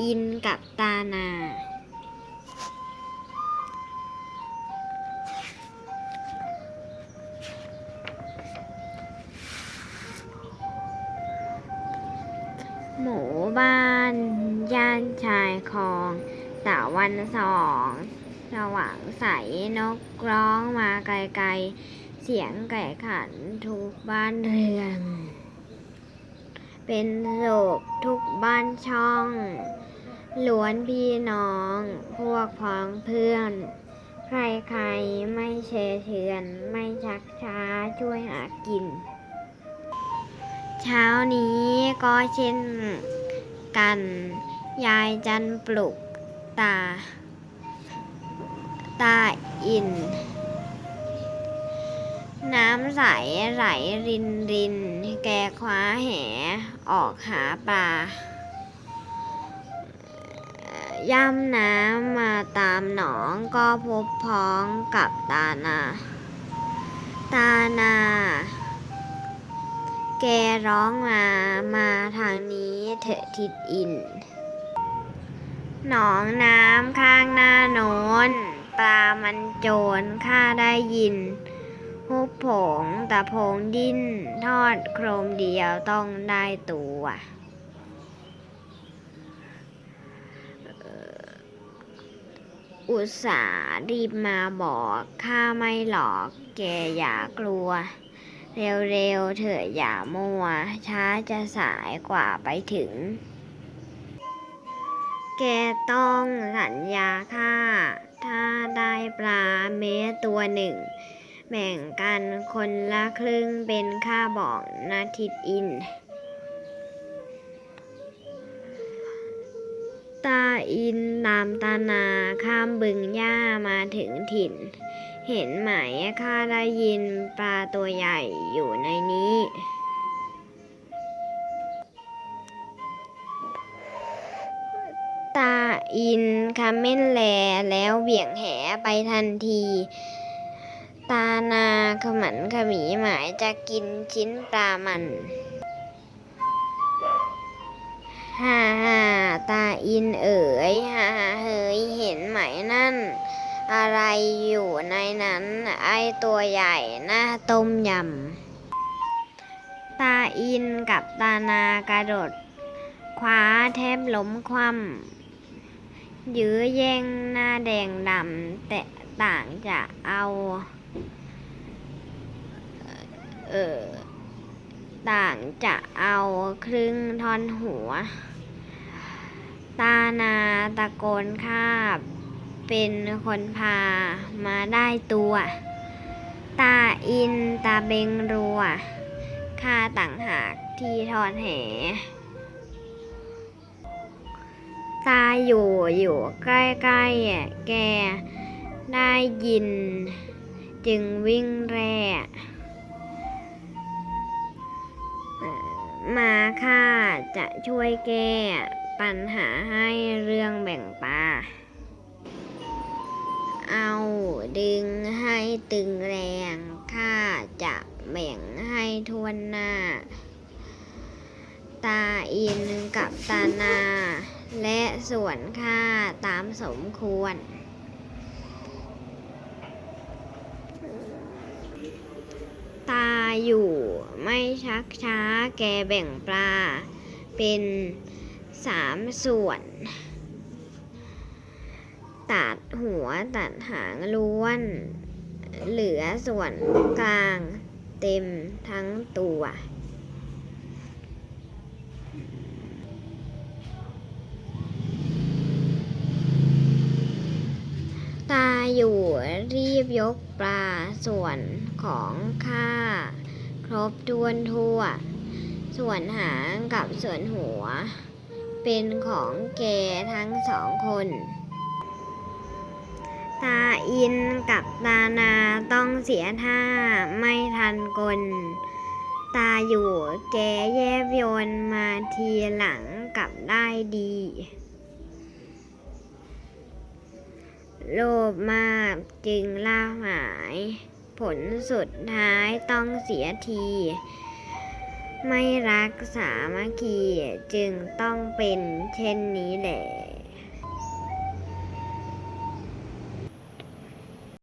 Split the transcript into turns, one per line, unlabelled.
อินกับตานา หมู่บ้านย่านชายคลองตะวันสองสว่างใสนกร้องมาไกลๆ เสียงไก่ขันทุกบ้านเรือน เป็นโศกทุกบ้านช่อง ล้วนพี่น้อง พวกพ้องเพื่อน ใครๆไม่เชยเชือน ไม่ชักช้าช่วยหากิน เช้านี้ก็เช่นกัน ยายจันปลุกตา ตาอิน น้ำใสไหลรินริน แกคว้าแหออกหาปลา ย่ำน้ำมาตามหนองก็พบพ้องกับตานา ตานา แกร้องมา มาทางนี้เถอะทิดอิน หนองน้ำข้างหน้าโน้นปลามันโจรข้าได้ยินฮุบผงตะพงดิ้น ทอดโครมเดียวต้องได้ตัวเอ่อ อุตส่าห์รีบมาบอกข้าไม่หลอกแกอย่ากลัว เร็วๆเถอะอย่ามัว ช้าจะสายกว่าไปถึง แกต้องสัญญาค่าถ้าได้ปลาเม้ตัวหนึ่ง แบ่งกันคนละครึ่งเป็นค่าบอกนาทิดอิน ตาอินตามตานาข้ามบึงหญ้ามาถึงถิ่น เห็นไหมข้าได้ยินปลาตัวใหญ่อยู่ในนี้ ตาอินคำเม่นแลแล้วเหวี่ยงแหไปทันที ตานาขมันขมีหมายจะกินชิ้นปลามัน ฮ่าฮ่าตาอินเอ๋ยฮ่าฮ่าเฮ้ยเห็นไหมนั่น อะไรอยู่ในนั้น ไอตัวใหญ่หน้าต้มยำ ตาอินกับตานากระโดดคว้าแทบล้มคว่ำยื้อแย่งหน้าแดงดำแต่ต่างจะเอา เออต่างจะเอาครึ่งท่อนหัว นาตะโกนคาบ เป็นคนพามาได้ตัว ตาอินตาเบงรัวข้าต่างหากที่ทอดแห ตาอยู่อยู่ใกล้ๆแกได้ยิน จึงวิ่งแร่มาข้าจะช่วยแก ปัญหาให้เรื่องแบ่งปลา เอาดึงให้ตึงแรงข้าจะแบ่งให้ทวนหน้า ตาอินกับตานา และส่วนข้าตามสมควรตาอยู่ไม่ชักช้าแกแบ่งปลา เป็น สามส่วน ตัดหัวตัดหางล้วน เหลือส่วนกลางเต็มทั้งตัว ตาอยู่รีบยกปลาส่วนของข้าครบถ้วนทั่ว ส่วนหางกับส่วนหัว เป็นของแกทั้งสองคน ตาอินกับตานาต้องเสียท่าไม่ทันกล ตาอยู่แกแยบยนมาทีหลังกลับได้ดีโลภมากจึงล่าหาย ผลสุดท้ายต้องเสียที ไม่รักสามัคคีจึงต้องเป็นเช่นนี้แหละ